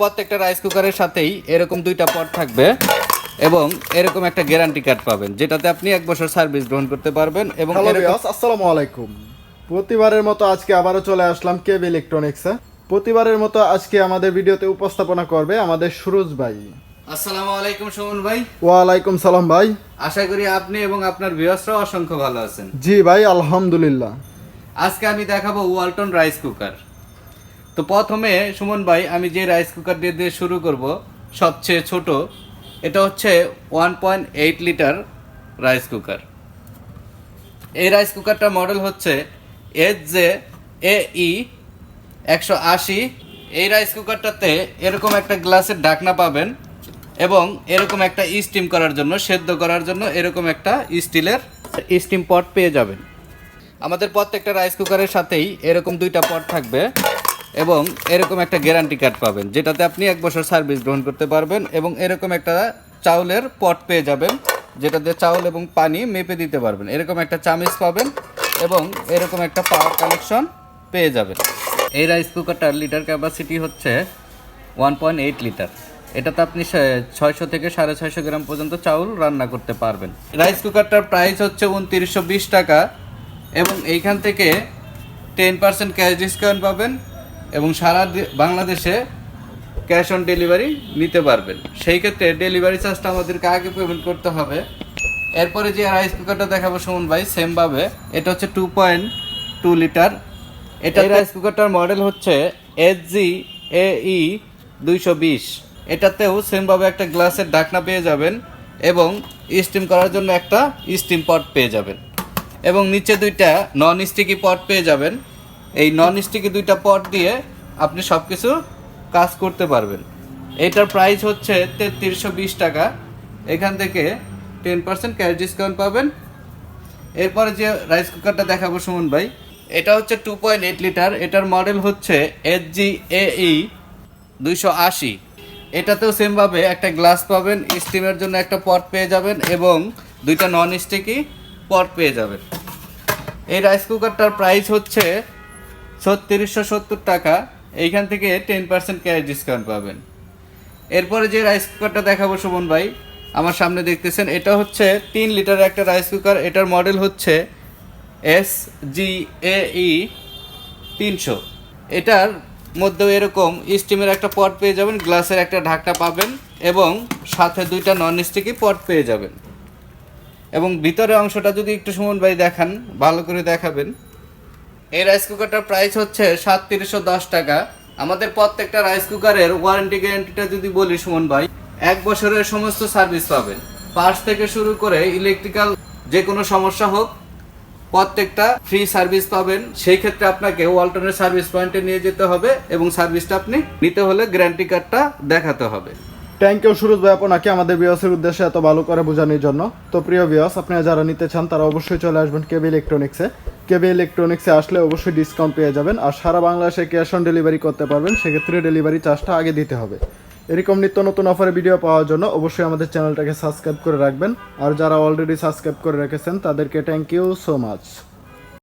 প্রত্যেকটা রাইস কুকারের সাথেই এরকম দুইটা পট থাকবে এবং এরকম একটা গ্যারান্টি কার্ড পাবেন যেটাতে আপনি এক বছর সার্ভিস গ্রহণ করতে পারবেন এবং আসসালামু আলাইকুম। প্রতিবারের মতো আজকে আবারও চলে আসলাম কেব ইলেকট্রনিক্সে প্রতিবারের মতো আজকে আমাদের ভিডিওতে উপস্থাপনা করবে আমাদের সুরজ ভাই। আসসালামু আলাইকুম সুমন ভাই। ওয়ালাইকুম সালাম ভাই। আশা করি আপনি এবং আপনার ভিউয়ার্সরাও অসংখ্য ভালো আছেন। জি ভাই আলহামদুলিল্লাহ। আজকে আমি দেখাবো ওয়ালটন রাইস কুকার তো প্রথমে সুমন ভাই, আমি যে রাইস কুকার দিয়ে দিয়ে শুরু করব, সবচেয়ে ছোট, এটা হচ্ছে one point eight litre rice cooker এই রাইস কুকারটার মডেল হচ্ছে এইচ জে এ ই একশো আশি। এই রাইস কুকারটাতে এরকম একটা গ্লাসের ঢাকনা পাবেন এবং এরকম একটা স্টিম করার জন্য, সেদ্ধ করার জন্য এরকম একটা স্টিলের স্টিম পট পেয়ে যাবেন। আমাদের প্রত্যেকটা রাইস কুকারের সাথেই এরকম দুইটা পট থাকবে। এবং এরকম একটা গ্যারান্টি কার্ড পাবেন, যেটাতে আপনি এক বছর সার্ভিস গ্রহণ করতে পারবেন এবং এরকম একটা চাউলের পট পেয়ে যাবেন যেটাতে চাউল এবং পানি মেপে দিতে পারবেন। এরকম একটা চামিচ পাবেন এবং এরকম একটা পাওয়ার কানেকশন পেয়ে যাবেন। এই রাইস কুকারটার লিটার ক্যাপাসিটি হচ্ছে ওয়ান পয়েন্ট এইট লিটার এটাতে আপনি ছয়শো থেকে সাড়ে ছয়শো গ্রাম পর্যন্ত চাউল রান্না করতে পারবেন। রাইস কুকারটার প্রাইস হচ্ছে উনত্রিশশো বিশ টাকা এবং এইখান থেকে টেন পার্সেন্ট ক্যাশ ডিসকাউন্ট পাবেন। এবং সারা বাংলাদেশে ক্যাশ অন ডেলিভারি নিতে পারবেন। সেই ক্ষেত্রে ডেলিভারি চার্জটা আমাদেরকে আগে পেমেন্ট করতে হবে। এরপরে যে রাইস কুকারটা দেখাবো সুমন ভাই সেমভাবে এটা হচ্ছে টু পয়েন্ট টু লিটার এটা রাইস কুকারটার মডেল হচ্ছে এইচ জি এ ই দুইশো বিশ। এটাতেও সেমভাবে একটা গ্লাসের ঢাকনা পেয়ে যাবেন এবং স্টিম করার জন্য একটা স্টিম পট পেয়ে যাবেন। এবং নিচে দুইটা নন স্টিকি পট পেয়ে যাবেন। এই নন স্টিকি দুইটা পট দিয়ে আপনি সব কিছু কাজ করতে পারবেন। এটার প্রাইস হচ্ছে তেত্রিশশো বিশ টাকা। এখান থেকে টেন পার্সেন্ট ক্যাশ ডিসকাউন্ট পাবেন। এরপরে যে রাইস কুকারটা দেখাবো সুমন ভাই, এটা হচ্ছে টু পয়েন্ট এইট লিটার এটার মডেল হচ্ছে এইচ জি এ দুইশো আশি। এটাতেও সেমভাবে একটা গ্লাস পাবেন স্টিমের জন্য একটা পট পেয়ে যাবেন এবং দুইটা নন স্টিকি পট পেয়ে যাবেন। এই রাইস কুকারটার প্রাইস হচ্ছে ছত্রিশশো সত্তর টাকা, এইখান থেকে টেন পার্সেন্ট ক্যাশ ডিসকাউন্ট পাবেন। এরপরে যে রাইস কুকারটা দেখাবো সুমন ভাই, আমার সামনে দেখতেছেন, এটা হচ্ছে তিন লিটার একটা রাইস কুকার এটার মডেল হচ্ছে এস জি এ ই তিনশো। এটার মধ্যেও এরকম স্টিমের একটা পট পেয়ে যাবেন গ্লাসের একটা ঢাকনা পাবেন এবং সাথে দুইটা নন স্টিকি পট পেয়ে যাবেন। এবং ভিতরের অংশটা যদি একটু সুমন ভাই দেখান, ভালো করে দেখাবেন। এই রাইস কুকারটার প্রাইস হচ্ছে সাতত্রিশশো দশ টাকা। আমাদের প্রত্যেকটা রাইস কুকারের ওয়ারেন্টি গ্যারান্টিটা যদি বলি সুমন ভাই, এক বছরের সমস্ত সার্ভিস পাবেন। পার্টস থেকে শুরু করে ইলেকট্রিক্যাল যে কোনো সমস্যা হোক, প্রত্যেকটা ফ্রি সার্ভিস পাবেন। সেই ক্ষেত্রে আপনাকে ওয়ালটনের সার্ভিস পয়েন্টে নিয়ে যেতে হবে এবং সার্ভিসটা আপনি নিতে হলে গ্যারান্টি কার্ডটা দেখাতে হবে। থ্যাংক ইউ সুরজ ভাই, আপনাকে আমাদের বিয়াসের উদ্দেশ্যে এত ভালো করে বোঝানোর জন্য। তো প্রিয় বিয়াস আপনারা যারা নিতে চান, তারা অবশ্যই চলে আসবেন কেবি ইলেকট্রনিক্সে কেবি ইলেকট্রনিক্সে আসলে অবশ্যই ডিসকাউন্ট পেয়ে যাবেন আর সারা বাংলাদেশে ক্যাশ অন ডেলিভারি করতে পারবেন। সেক্ষেত্রে ডেলিভারি চার্জটা আগে দিতে হবে। এরকম নিত্য নতুন অফারে ভিডিও পাওয়ার জন্য অবশ্যই আমাদের চ্যানেলটাকে সাবস্ক্রাইব করে রাখবেন। আর যারা অলরেডি সাবস্ক্রাইব করে রেখেছেন, তাদেরকে থ্যাংক ইউ সো মাচ